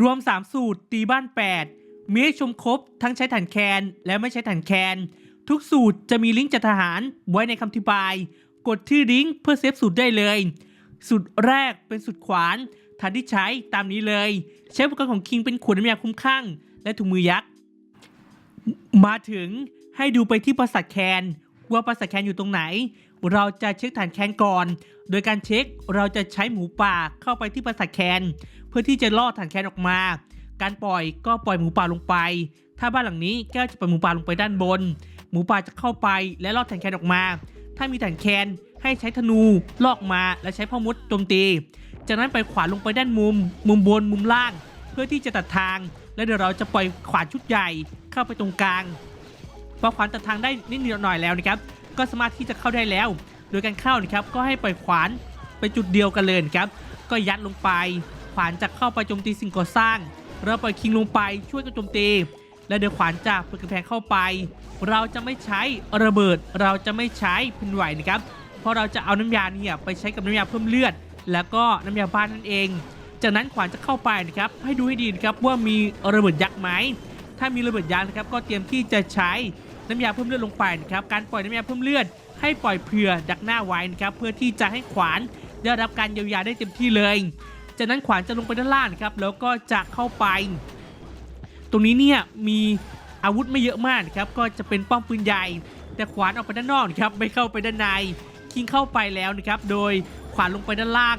รวม 3 สูตรตีบ้าน 8 มีให้ชมครบทั้งใช้ฐานแคนและไม่ใช้ฐานแคน ทุกสูตรจะมีลิงก์จากทหารไว้ในคำอธิบาย กดที่ลิงก์เพื่อเซฟสูตรได้เลย สูตรแรกเป็นสูตรขวานฐานที่ใช้ตามนี้เลย ใช้อุปกรณ์ของคิงเป็นขวดน้ำยาคุ้มข้างและถุงมือยักษ์มาถึงให้ดูไปที่ปราสาทแคนว่าปราสาทแคนอยู่ตรงไหน เราจะเช็คฐานแคนก่อน โดยการเช็คเราจะใช้หมูป่าเข้าไปที่ปราสาทแคน พื่อที่จะล่อฐานแคนออกมา การปล่อยก็ปล่อยหมูป่าลงไป ถ้าบ้านหลังนี้แก้วจะปล่อยหมูป่าลงไปด้านบน หมูป่าจะเข้าไปและล่อฐานแคนออกมา ถ้ามีฐานแคนให้ใช้ธนูลอกมาและใช้พ่อมดโจมตี จากนั้นไปขวาลงไปด้านมุม มุมบนมุมล่าง เพื่อที่จะตัดทาง แล้วเดี๋ยวเราจะปล่อยขวานชุดใหญ่เข้าไปตรงกลางพอขวานตัดทางได้นิดหน่อยแล้วนะครับ ก็สามารถที่จะเข้าได้แล้ว โดยการเข้านะครับก็ให้ปล่อยขวานไปจุดเดียวกันเลยนะครับ ก็ยัดลงไป ขวานจะเข้าไปโจมตีสิ่งก่อสร้าง เราปล่อยคิงลงไปช่วยกันโจมตี และเดี๋ยวขวานจะเปิดกำแพงเข้าไป เราจะไม่ใช้ระเบิด เราจะไม่ใช้แผ่นไหวนะครับ เพราะเราจะเอาน้ำยาเนี่ยไปใช้กับน้ำยาเพิ่มเลือด แล้วก็น้ำยาบ้านนั่นเอง จากนั้นขวานจะเข้าไปนะครับ ให้ดูให้ดีนะครับว่ามีระเบิดยักษ์ไหม ถ้ามีระเบิดยักษ์นะครับ ก็เตรียมที่จะใช้น้ำยาเพิ่มเลือดลงไปนะครับ การปล่อยน้ำยาเพิ่มเลือด ให้ปล่อยเผื่อดักหน้าไว้นะครับ เพื่อที่จะให้ขวานได้รับการเยียวยาได้เต็มที่เลย จากนั้นขวานจะลงไปด้านล่างครับแล้วก็จะเข้าไป ตรงนี้เนี่ยมีอาวุธไม่เยอะมากนะครับก็จะเป็นป้อมปืนใหญ่ แต่ขวานออกไปด้านนอกครับไม่เข้าไปด้านในคิงเข้าไปแล้วนะครับโดยขวานลงไปด้านล่าง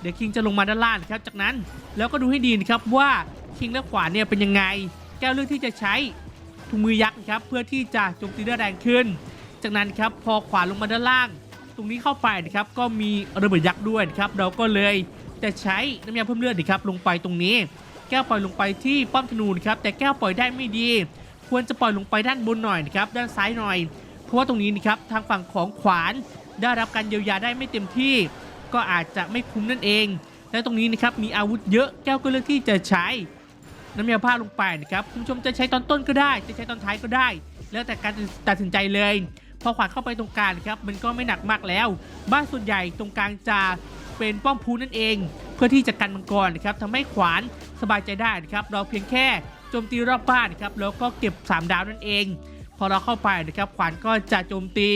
เดี๋ยวคิงจะลงมาด้านล่างครับจากนั้นแล้วก็ดูให้ดีนะครับว่าคิงและขวานเนี่ยเป็นยังไง แก้วเลือกที่จะใช้ถุงมือยักษ์ครับเพื่อที่จะโจมตีได้แรงขึ้น จากนั้นครับพอขวานลงมาด้านล่าง ตรงนี้เข้าไปนะครับก็มีระเบิดยักษ์ด้วยครับเราก็เลย จะใช้น้ำยาเพิ่มเลือดนะครับลงไปตรงนี้ แก้วปล่อยลงไปที่ป้อมธนูนะครับแต่แก้วปล่อยได้ไม่ดี ควรจะปล่อยลงไปด้านบนหน่อยนะครับด้านซ้ายหน่อย เพราะว่าตรงนี้นะครับทางฝั่งของขวานได้รับการเยียวยาได้ไม่เต็มที่ ก็อาจจะไม่คุ้มนั่นเอง และตรงนี้นะครับมีอาวุธเยอะแก้วก็เลือกที่จะใช้น้ำยาผ้าลงไปนะครับคุณผู้ชมจะใช้ตอนต้นก็ได้ จะใช้ตอนท้ายก็ได้ แล้วแต่การตัดสินใจเลย พอขวานเข้าไปตรงกลางครับมันก็ไม่หนักมากแล้ว บ้านส่วนใหญ่ตรงกลางจะ เป็นป้อมพูนั่นเอง เพื่อที่จะกันมังกรนะครับทำให้ขวานสบายใจได้นะครับเราเพียงแค่โจมตีรอบบ้านนะครับแล้วก็เก็บ 3 ดาวนั่นเอง พอเราเข้าไปนะครับขวานก็จะโจมตี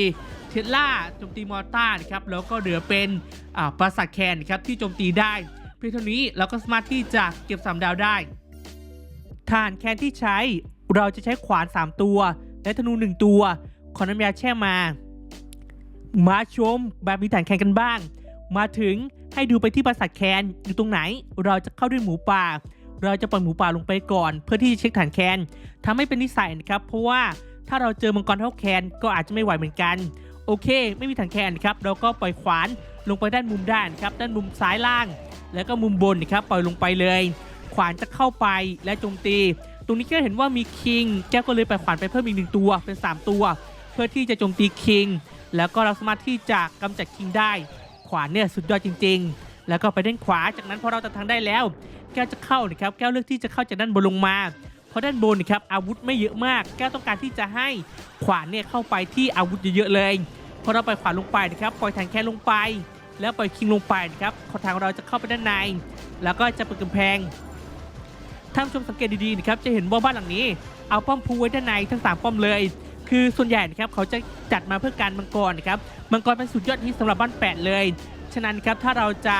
เทสลาโจมตีมอร์ต้านะครับแล้วก็เหลือเป็นอ่าปราสาทแคนครับที่โจมตีได้ เพียงเท่านี้เราก็สามารถที่จะเก็บ 3 ดาวได้ฐานแคนที่ใช้เราจะใช้ขวาน 3 ตัว และธนู 1 ตัว ขอน้ำยาแช่มา มาชมแบบมีฐานแคนกันบ้าง มาถึงให้ดูไปที่ปราสาทแคนอยู่ตรงไหน เราจะเข้าด้วยหมูป่า เราจะปล่อยหมูป่าลงไปก่อน เพื่อที่จะเช็คฐานแคนทำให้เป็นนิสัยนะครับ เพราะว่าถ้าเราเจอมังกรเท่าแคนก็อาจจะไม่ไหวเหมือนกัน โอเค ไม่มีฐานแคนนะครับ เราก็ปล่อยขวานลงไปด้านมุมด้านครับด้านมุมซ้ายล่าง แล้วก็มุมบนนะครับปล่อยลงไปเลย ขวานจะเข้าไปและโจมตี ตรงนี้ก็เห็นว่ามีคิงแก้วก็เลยไปขวานไปเพิ่มอีกหนึ่งตัวเป็น 3 ตัว เพื่อที่จะโจมตีคิงแล้วก็เราสามารถที่จะกำจัดคิงได้ ขวาเนี่ยสุดยอดจริง ๆ แล้วก็ไปด้านขวาจากนั้นพอเราตัดทางได้แล้ว แก้วจะเข้านะครับแก้วเลือกที่จะเข้าจากด้านบนลงมาเพราะด้านบนนะครับอาวุธไม่เยอะมาก แก้วต้องการที่จะให้ขวานเนี่ยเข้าไปที่อาวุธเยอะๆเลยพอเราปล่อยขวานลงไปนะครับปล่อยแทงแค่ลงไป แล้วปล่อยคิงลงไปนะครับขอทางเราจะเข้าไปด้านใน แล้วก็จะเปิดกำแพงท่านผู้ชมสังเกตดีๆนะครับจะเห็นว่าบ้านหลังนี้เอาป้อมพูไว้ด้านในทั้ง3ป้อมเลย คือส่วนใหญ่นะครับเขาจะจัดมาเพื่อการมังกรนะครับมังกรเป็นสุดยอดฮิตสำหรับบ้านแปดเลย ฉะนั้นครับถ้าเราจะ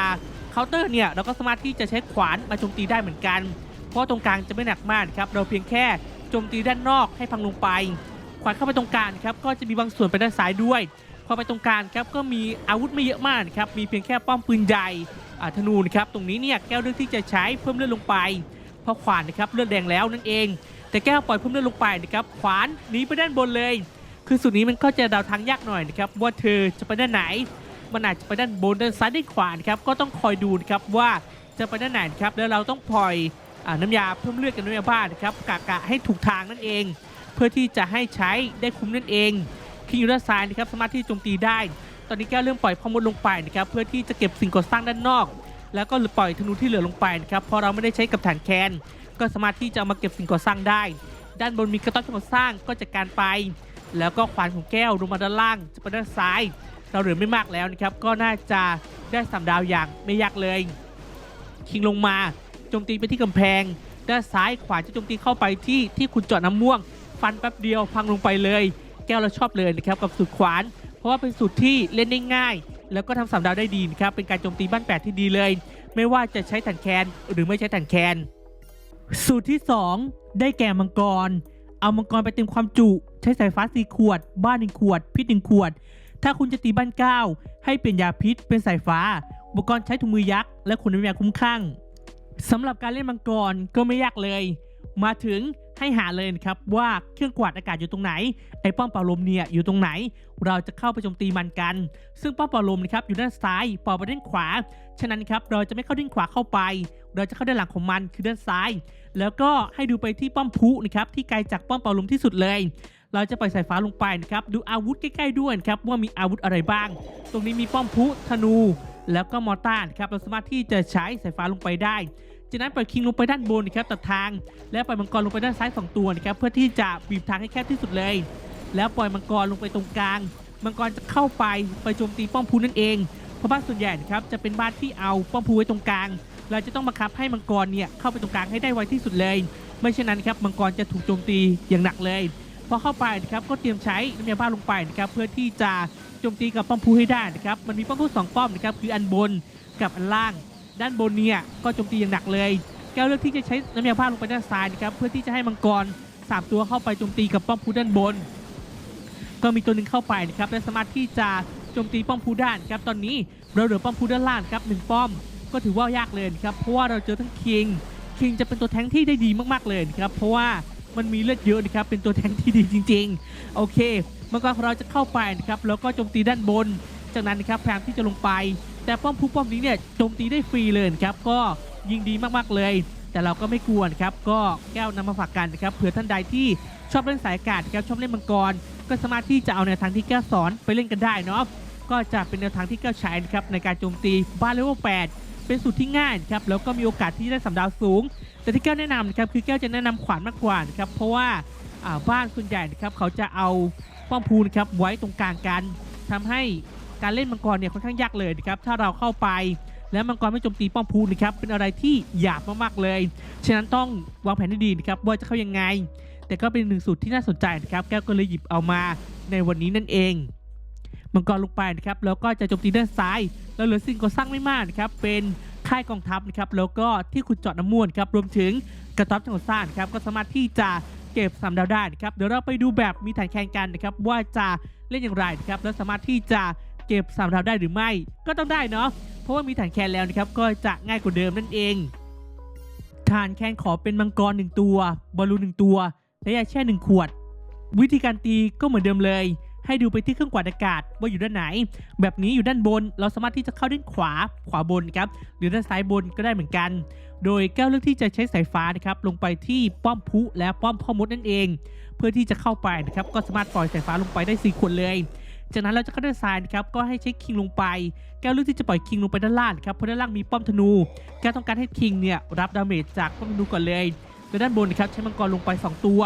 เคาน์เตอร์เนี่ยเราก็สามารถที่จะใช้ขวานมาโจมตีได้เหมือนกัน เพราะตรงกลางจะไม่หนักมากครับเราเพียงแค่โจมตีด้านนอกให้พังลงไป ขวานเข้าไปตรงกลางครับก็จะมีบางส่วนไปด้านซ้ายด้วย พอไปตรงกลางครับก็มีอาวุธไม่เยอะมากครับมีเพียงแค่ป้อมปืนใหญ่อาธนูนะครับตรงนี้เนี่ยแก้วเลือกที่จะใช้เพิ่มเลือดลงไปเพราะขวานนะครับเลือดแดงแล้วนั่นเอง แต่แก้วปล่อยเพิ่มเลือดลงไปนะครับขวานหนีไปด้านบนเลย คือสุดนี้มันก็จะเดาทางยากหน่อยนะครับว่าเธอจะไปด้านไหน มันอาจจะไปด้านบนด้านซ้ายด้านขวานะครับก็ต้องคอยดูนะครับว่าจะไปด้านไหนครับแล้วเราต้องปล่อยอน้ำยาเพิ่มเลือดกับน้ำยาบ้านนะครับกะกะให้ถูกทางนั่นเอง เพื่อที่จะให้ใช้ได้คุ้มนั่นเอง คิงอยู่ด้านซ้ายนะครับสามารถที่จะโจมตีได้ ตอนนี้แก้วเริ่มปล่อยพอมดลงไปนะครับเพื่อที่จะเก็บสิ่งก่อสร้างด้านนอก แล้วก็ปล่อยธนูที่เหลือลงไปนะครับเพราะเราไม่ได้ใช้กับฐานแคน ก็สามารถที่จะมาเก็บสิ่งก่อสร้างได้ ด้านบนมีกระต๊อบก่อสร้างก็จัดการไป แล้วก็ขวานของแก้วลงมาด้านล่างจะไปด้านซ้าย เราเหลือไม่มากแล้วนะครับก็น่าจะได้สามดาวอย่างไม่ยากเลย คิงลงมาโจมตีไปที่กำแพง ด้านซ้ายขวาจะโจมตีเข้าไปที่ที่คุณเจาะน้ำม่วง ฟันแป๊บเดียวพังลงไปเลย แก้วเราชอบเลยนะครับกับสูตรขวาน เพราะว่าเป็นสูตรที่เล่นได้ง่าย แล้วก็ทำสามดาวได้ดีนะครับเป็นการโจมตีบ้านแปดที่ดีเลย ไม่ว่าจะใช้ถันแคนหรือไม่ใช้ถันแคน สูตรที่ 2 ได้แก่มังกร เอามังกรไปเต็มความจุ ใช้สายฟ้าสีขวด บ้านหนึ่งขวด พิษหนึ่งขวด ถ้าคุณจะตีบ้านเก้าให้เปลี่ยนยาพิษเป็นสายฟ้า อุปกรณ์ใช้ถุงมือยักษ์และคุณน้ำยาคุ้มข้างสำหรับการเล่นมังกรก็ไม่ยากเลย มาถึงให้หาเลยนะครับว่าเครื่องกวาดอากาศอยู่ตรงไหน ไอ้ป้อมเป่าลมเนี่ยอยู่ตรงไหน เราจะเข้าไปโจมตีมันกัน ซึ่งป้อมเป่าลมนะครับอยู่ด้านซ้ายปอไปด้านขวา ฉะนั้นครับเราจะไม่เข้าด้านขวาเข้าไป เราจะเข้าด้านหลังของมันคือด้านซ้าย แล้วก็ให้ดูไปที่ป้อมพุนะครับที่ไกลจากป้อมเป่าลมที่สุดเลย เราจะปล่อยสายฟ้าลงไปนะครับดูอาวุธใกล้ๆด้วยครับว่ามีอาวุธอะไรบ้าง ตรงนี้มีป้อมพุธนู แล้วก็มอร์ตาร์นครับเราสามารถที่จะใช้สายฟ้าลงไปได้จากนั้นปล่อยคิงลงไปด้านบนนะครับตัดทาง แล้วปล่อยมังกรลงไปด้านซ้ายสองตัวนะครับเพื่อที่จะบีบทางให้แคบที่สุดเลย แล้วปล่อยมังกรลงไปตรงกลาง มังกรจะเข้าไปไปโจมตีป้อมพูนั่นเองเพราะบ้านส่วนใหญ่นะครับจะเป็นบ้านที่เอาป้อมพูไว้ตรงกลาง เราจะต้องบังคับให้มังกรเนี่ยเข้าไปตรงกลางให้ได้ไวที่สุดเลย ไม่เช่นนั้นครับมังกรจะถูกโจมตีอย่างหนักเลยพอเข้าไปนะครับก็เตรียมใช้น้ำยาบ้าลงไปนะครับเพื่อที่จะโจมตีกับป้อมพูให้ได้นะครับมันมีป้อมพูสองป้อมนะครับคืออันบนกับอันล่าง ด้านบนเนี่ยก็โจมตีอย่างหนักเลย แก้วเลือกที่จะใช้น้ำยาบ้าลงไปด้านซ้ายนะครับเพื่อที่จะให้มังกรสามตัวเข้าไปโจมตีกับป้อมพูด้านบน ก็มีตัวหนึ่งเข้าไปนะครับและสามารถที่จะโจมตีป้อมพูด้านครับตอนนี้เราเหลือป้อมพูด้านล่างครับหนึ่งป้อม ก็ถือว่ายากเลยครับเพราะว่าเราเจอทั้งคิงคิงจะเป็นตัวแทงที่ได้ดีมากๆเลยครับเพราะว่ามันมีเลือดเยอะนะครับเป็นตัวแทงที่ดีจริง ๆ โอเคมังกรของเราจะเข้าไปนะครับแล้วก็โจมตีด้านบน จากนั้นนะครับพยายามที่จะลงไป แต่ป้อมพูป้อมนี้เนี่ยโจมตีได้ฟรีเลยครับก็ยิงดีมากๆเลย แต่เราก็ไม่กลัวนะครับก็แก้วนำมาฝากกันนะครับเผื่อท่านใดที่ชอบเล่นสายอากาศครับชอบเล่นมังกร ก็สามารถที่จะเอาแนวทางที่แก้วสอนไปเล่นกันได้เนาะก็จะเป็นแนวทางที่แก้วใช้นะครับในการโจมตีบ้านเลเวล8 เป็นสูตรที่ง่ายครับแล้วก็มีโอกาสที่ได้สำดาวสูง แต่ที่แก้วแนะนำนะครับคือแก้วจะแนะนำขวานมากกว่านะครับเพราะว่าบ้านส่วนใหญ่นะครับเขาจะเอาป้อมพูนครับไว้ตรงกลางกันทำให้การเล่นมังกรเนี่ยค่อนข้างยากเลยนะครับถ้าเราเข้าไปแล้วมังกรไม่โจมตีป้อมพูนะครับเป็นอะไรที่หยาบมากๆเลย ฉะนั้นต้องวางแผนให้ดีนะครับว่าจะเข้ายังไง แต่ก็เป็นหนึ่งสูตรที่น่าสนใจนะครับแก้วก็เลยหยิบเอามาในวันนี้นั่นเอง มังกรลงไปนะครับแล้วก็จะโจมตีด้านซ้าย แล้วเหลือสิ่งก่อสร้างไม่มากนะครับเป็นค่ายกองทัพนะครับแล้วก็ที่ขุดเจาะน้ำมูลครับรวมถึงกระต๊อบจังหวัดสร้างครับก็สามารถที่จะเก็บสามดาวได้นะครับเดี๋ยวเราไปดูแบบมีฐานแข่งกันนะครับว่าจะเล่นอย่างไรนะครับแล้วสามารถที่จะเก็บสามดาวได้หรือไม่ ก็ต้องได้เนาะเพราะว่ามีฐานแคนแล้วนะครับก็จะง่ายกว่าเดิมนั่นเองฐานแคนขอเป็นมังกรหนึ่งตัวบอลลูนหนึ่งตัว และยาแช่หนึ่งขวด วิธีการตีก็เหมือนเดิมเลย ให้ดูไปที่เครื่องกวาดอากาศว่าอยู่ด้านไหน แบบนี้อยู่ด้านบน เราสามารถที่จะเข้าด้านขวาขวาบนครับหรือด้านซ้ายบนก็ได้เหมือนกัน โดยแก้วเลือกที่จะใช้สายฟ้านะครับลงไปที่ป้อมพุและป้อมพ่อมดนั่นเอง เพื่อที่จะเข้าไปนะครับก็สามารถปล่อยสายฟ้าลงไปได้สี่ขวดเลยจากนั้นเราจะเข้าด้านซ้ายนะครับ ก็ให้ใช้คิงลงไป แก้วเลือกที่จะปล่อยคิงลงไปด้านล่างครับ เพราะด้านล่างมีป้อมธนู แก้วต้องการให้คิงเนี่ยรับดาเมจจากป้อมธนูก่อนเลยโดยด้านบนนะครับใช้มังกรลงไป 2 ตัว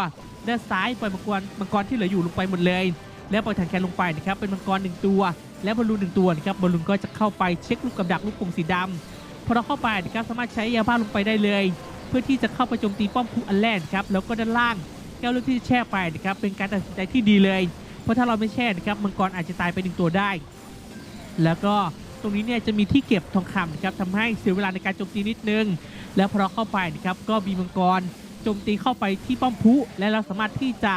ด้านซ้ายปล่อยมังกรมังกรที่เหลืออยู่ลงไปหมดเลย แล้วปล่อยถังแคนลงไปนะครับเป็นมังกรหนึ่งตัว และบอลลูนหนึ่งตัวนะครับบอลลูนก็จะเข้าไปเช็คลูกกับดักลูกกลมสีดำพอเราเข้าไปนะครับสามารถใช้ยาบ้าลงไปได้เลย เพื่อที่จะเข้าไปโจมตีป้อมพุอันแรกครับแล้วก็ด้านล่างแก้วลือกที่จะแช่ไปนะครับเป็นการตัดสินใจที่ดีเลย เพราะถ้าเราไม่แช่นะครับมังกรอาจจะตายไปหนึ่งตัวได้ แล้วก็ตรงนี้เนี่ยจะมีที่เก็บทองคำนะครับทำให้เสียเวลาในการโจมตีนิดนึง แล้วพอเราเข้าไปนะครับก็มีมังกรโจมตีเข้าไปที่ป้อมพุและเราสามารถที่จะ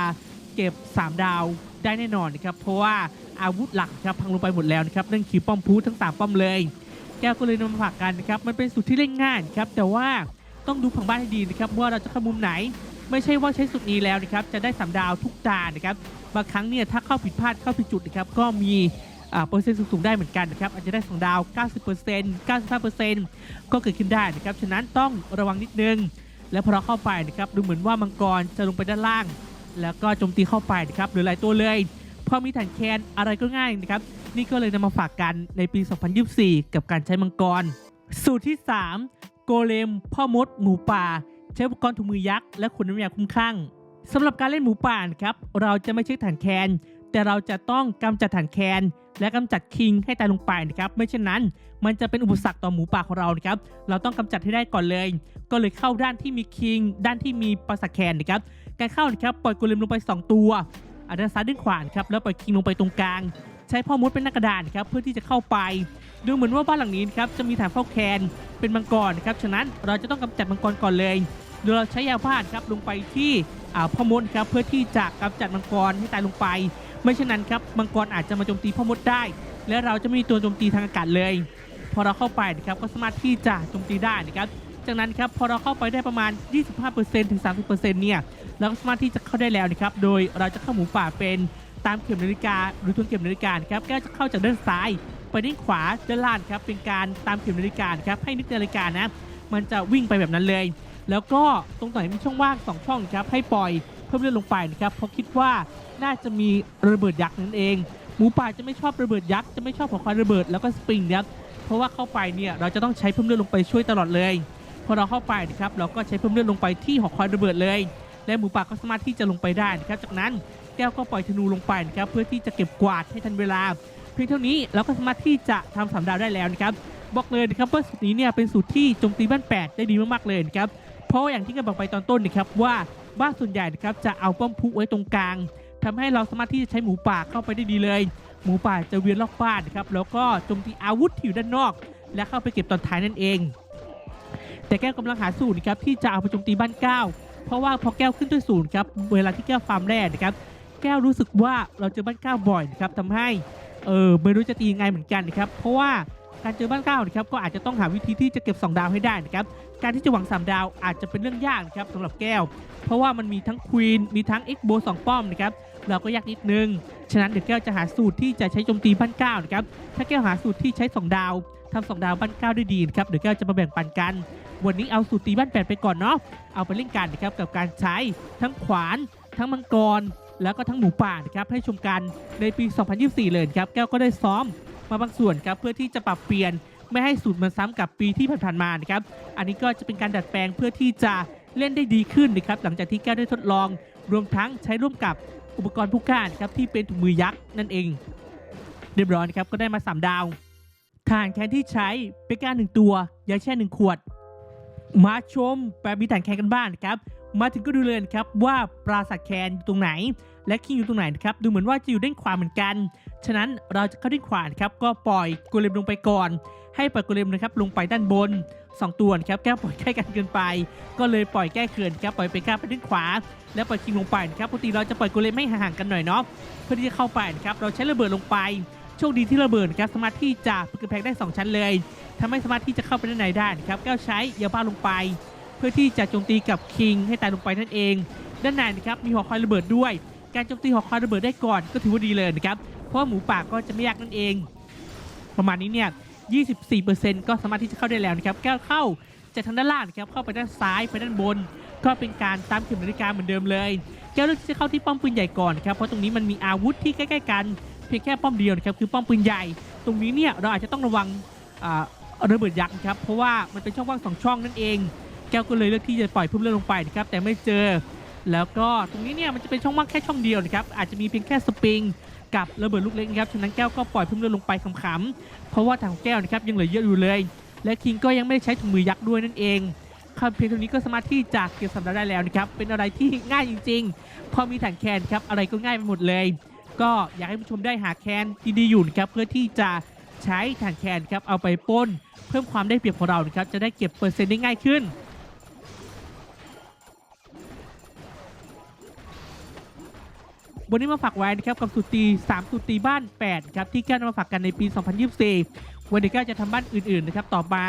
เก็บ 3 ดาว ได้แน่นอนนะครับเพราะว่าอาวุธหลักครับพังลงไปหมดแล้วนะครับนั่นคือป้อมพุทั้งสามป้อมเลย แก้วก็เลยนำมาฝากกันนะครับมันเป็นสูตรที่เล่นง่ายครับแต่ว่าต้องดูผังบ้านให้ดีนะครับว่าเราจะเข้ามุมไหน ไม่ใช่ว่าใช้สูตรนี้แล้วนะครับจะได้สามดาวทุกตานะครับบางครั้งเนี่ยถ้าเข้าผิดพลาดเข้าผิดจุดนะครับก็มีอ่าเปอร์เซ็นต์สูงๆได้เหมือนกันนะครับอาจจะได้สองดาว 90% 95%ก็เกิดขึ้นได้นะครับฉะนั้นต้องระวังนิดนึง แล้วพอเราเข้าไปนะครับดูเหมือนว่ามังกรจะลงไปด้านล่าง แล้วก็โจมตีเข้าไปนะครับหรือหลายตัวเลยพอมีฐานแคนอะไรก็ง่ายนะครับนี่ก็เลยนำมาฝากกันในปี 2024 กับการใช้มังกร สูตรที่ 3 โกเลม พ่อมด หมูป่า ใช้อุปกรณ์ถุงมือยักษ์และขนน้ำยาคุ้มข้างสำหรับการเล่นหมูป่านะครับเราจะไม่ใช้ฐานแคน แต่เราจะต้องกำจัดฐานแคนและกำจัดคิงให้ตายลงไปนะครับไม่เช่นนั้น มันจะเป็นอุปสรรคต่อหมูป่าของเรานะครับเราต้องกำจัดให้ได้ก่อนเลย ก็เลยเข้าด้านที่มีคิง ด้านที่มีปราสาทแคนนะครับการเข้านะครับปล่อยกเลมลงไป 2 ตัวอันด้านซ้ายด้านขวานครับแล้วปล่อยคิงลงไปตรงกลาง ใช้พ่อมดเป็นหนักกระดานครับเพื่อที่จะเข้าไป ดูเหมือนว่าบ้านหลังนี้นะครับจะมีฐานเฝ้าแคนเป็นมังกรนะครับฉะนั้นเราจะต้องกำจัดมังกรก่อนเลยโดยเราใช้ยาพาดครับลงไปที่อ่าพ่อมดครับเพื่อที่จะกำจัดมังกรให้ตายลงไป ไม่เช่นนั้นครับมังกรอาจจะมาโจมตีพ่อมดได้ และเราจะไม่มีตัวโจมตีทางอากาศเลย พอเราเข้าไปนะครับก็สามารถที่จะโจมตีได้นะครับจากนั้นครับพอเราเข้าไปได้ประมาณ 25%ถึง 30%เนี่ยเราก็สามารถที่จะเข้าได้แล้วนะครับโดยเราจะเข้าหมูป่าเป็นตามเข็มนาฬิกาหรือทวนเข็มนาฬิกาครับแก้จะเข้าจากด้านซ้าย ไปด้านขวาด้านล่างครับเป็นการตามเข็มนาฬิกาครับให้นึกนาฬิกานะมันจะวิ่งไปแบบนั้นเลย แล้วก็ตรงไหนมีช่องว่าง2ช่องครับให้ปล่อย เพิ่มเลือดลงไปนะครับเพราะคิดว่าน่าจะมีระเบิดยักษ์นั่นเอง หมูป่าจะไม่ชอบระเบิดยักษ์จะไม่ชอบหัวคอยระเบิดแล้วก็สปริงนะครับเพราะว่าเข้าไปเนี่ยเราจะต้องใช้เพิ่มเลือดลงไปช่วยตลอดเลยพอเราเข้าไปนะครับเราก็ใช้เพิ่มเลือดลงไปที่หอคอยระเบิดเลย และหมูป่าก็สามารถที่จะลงไปได้นะครับจากนั้นแก้วก็ปล่อยธนูลงไปนะครับเพื่อที่จะเก็บกวาดให้ทันเวลา เพียงเท่านี้เราก็สามารถที่จะทำสามดาวได้แล้วนะครับบอกเลยนะครับว่าสูตรนี้เนี่ยเป็นสูตรที่โจมตีบ้านแปดได้ดีมากๆเลยนะครับเพราะว่าอย่างที่กันบอกไปตอนต้นนะครับว่า บ้านส่วนใหญ่นะครับจะเอาป้อมพุไว้ตรงกลางทำให้เราสามารถที่จะใช้หมูป่าเข้าไปได้ดีเลย หมูป่าจะเวียนรอบบ้านนะครับแล้วก็โจมตีอาวุธที่อยู่ด้านนอก และเข้าไปเก็บตอนท้ายนั่นเอง แต่แก้วกำลังหาสูตรนะครับที่จะเอาไปโจมตีบ้านเก้าเพราะว่าพอแก้วขึ้นด้วยศูนย์ครับเวลาที่แก้วฟาร์มแร่นะครับแก้วรู้สึกว่าเราเจอบ้านเก้าบ่อยนะครับทำให้เออไม่รู้จะตียังไงเหมือนกันนะครับเพราะว่า การเจอบ้านเก้านะครับก็อาจจะต้องหาวิธีที่จะเก็บ 2 ดาวให้ได้นะครับการที่จะหวัง 3 ดาวอาจจะเป็นเรื่องยากนะครับสำหรับแก้ว เพราะว่ามันมีทั้งควีนมีทั้งเอ็กโบสองป้อมนะครับเราก็ยากนิดนึง ฉะนั้นเดี๋ยวแก้วจะหาสูตรที่จะใช้โจมตีบ้านเก้านะครับถ้าแก้วหาสูตรที่ใช้ 2 ดาวทำสองดาวบ้านเก้าได้ดีนะครับเดี๋ยวแก้วจะมาแบ่งปันกัน วันนี้เอาสูตรตีบ้านแปดไปก่อนเนาะเอาไปเล่นกันนะครับกับการใช้ทั้งขวาน ทั้งมังกรแล้วก็ทั้งหมูป่านะครับให้ชมกันในปี 2024 เลยครับแก้วก็ได้ซ้อม มาบางส่วนครับเพื่อที่จะปรับเปลี่ยนไม่ให้สูตรมันซ้ำกับปีที่ผ่านๆมานะครับอันนี้ก็จะเป็นการดัดแปลงเพื่อที่จะเล่นได้ดีขึ้นนะครับหลังจากที่แก้วได้ทดลอง รวมทั้งใช้ร่วมกับอุปกรณ์ผู้ก้านครับที่เป็นถุงมือยักษ์นั่นเองเรียบร้อยครับก็ได้มาสามดาว ฐานแคนที่ใช้เป็นการหนึ่งตัวยาแช่หนึ่งขวด มาชมแปลมีฐานแคนกันบ้างนะครับ มาถึงก็ดูเลยนครับว่าปราสาทแคนอยู่ตรงไหน และคิงอยู่ตรงไหนนะครับดูเหมือนว่าจะอยู่ด้านขวาเหมือนกัน ฉะนั้นเราจะเข้าด้านขวานครับก็ปล่อยโกเลมลงไปก่อน ให้ปล่อยโกเลมนะครับลงไปด้านบน 2 ตัวครับแก้ปล่อยใกล้กันเกินไป ก็เลยปล่อยแก้เขื่อนครับปล่อยไปก้าไปด้านขวา แล้วปล่อยคิงลงไปนะครับปกติเราจะปล่อยโกเลมให้ห่างกันหน่อยเนาะเพื่อที่จะเข้าไปนะครับเราใช้ระเบิดลงไป โชคดีที่ระเบิดครับสามารถที่จะปิดกำแพงได้สองชั้นเลยทำให้สามารถที่จะเข้าไปด้านในได้ครับแก้วใช้ยาบ้าลงไป เพื่อที่จะโจมตีกับคิงให้ตายลงไปนั่นเอง ด้านในนะครับมีหอคอยระเบิดด้วย การโจมตีหอคอยระเบิดได้ก่อนก็ถือว่าดีเลยนะครับเพราะว่าหมูป่าก็จะไม่ยากนั่นเอง ประมาณนี้เนี่ย24%ก็สามารถที่จะเข้าได้แล้วนะครับแก้วเข้าจากทางด้านล่างนะครับเข้าไปด้านซ้ายไปด้านบน ก็เป็นการตามเข็มนาฬิกาเหมือนเดิมเลย แก้วเลือกที่จะเข้าที่ป้อมปืนใหญ่ก่อนครับเพราะตรงนี้มันมีอาวุธที่ใกล้ ๆ กัน เพียงแค่ป้อมเดียวนะครับคือป้อมปืนใหญ่ ตรงนี้เนี่ยเราอาจจะต้องระวังระเบิดยักษ์นะครับเพราะว่ามันเป็นช่องว่างสองช่องนั่นเอง แก้วก็เลยเลือกที่จะปล่อยเพิ่มเลือดลงไปนะครับแต่ไม่เจอ แล้วก็ตรงนี้เนี่ยมันจะเป็นช่องว่างแค่ช่องเดียวนะครับอาจจะมีเพียงแค่สปริงกับระเบิดลูกเล็กนะครับฉะนั้นแก้วก็ปล่อยเพิ่มเลือดลงไปขำๆเพราะว่าทางแก้วนะครับยังเหลือเยอะอยู่เลย และคิงก็ยังไม่ได้ใช้ถุงมือยักษ์ด้วยนั่นเองครับเพียงเท่านี้ก็สามารถที่จะเก็บสำเร็จได้แล้วนะครับเป็นอะไรที่ง่ายจริง ๆ พอมีถังแคนครับอะไรก็ง่ายไปหมดเลย ก็อยากให้ผู้ชมได้หาแคนดีๆอยู่นะครับเพื่อที่จะใช้ถังแคนครับเอาไปป้น เพิ่มความได้เปรียบของเรานะครับจะได้เก็บเปอร์เซ็นต์ได้ง่ายขึ้นวันนี้มาฝากไว้นะครับกับสุตี3สุตีบ้าน 8 ครับ ที่แก้วนำมาฝากกันในปี 2024 วันนี้ก็จะทำบ้านอื่น ๆ นะครับ ต่อมา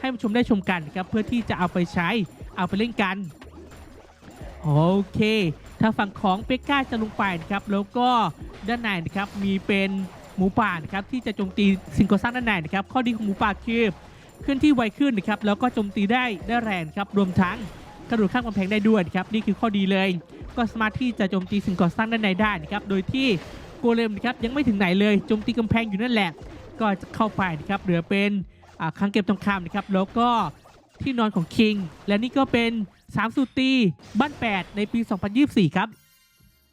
ให้ผู้ชมได้ชมกันครับ เพื่อที่จะเอาไปใช้เอาไปเล่นกัน โอเค ถ้าฝั่งของเปกก้าจะลงไปนะครับแล้วก็ด้านในนะครับมีเป็นหมูป่านะครับที่จะโจมตีสิ่งก่อสร้างด้านในนะครับข้อดีของหมูป่าคือเคลื่อนที่ไวขึ้นนะครับแล้วก็โจมตีได้ได้แรงครับรวมทั้งกระโดดข้ามกำแพงได้ด้วยครับนี่คือข้อดีเลย ก็สามารถที่จะโจมตีสิ่งก่อสร้างด้านในได้นะครับโดยที่โกเลมนะครับยังไม่ถึงไหนเลยโจมตีกำแพงอยู่นั่นแหละ ก็จะเข้าไปนะครับเหลือเป็นคังเก็บทองคำนะครับแล้วก็ที่นอนของคิงและนี่ก็เป็น 3สูตรตีบ้าน 8 ในปี 2024 ครับ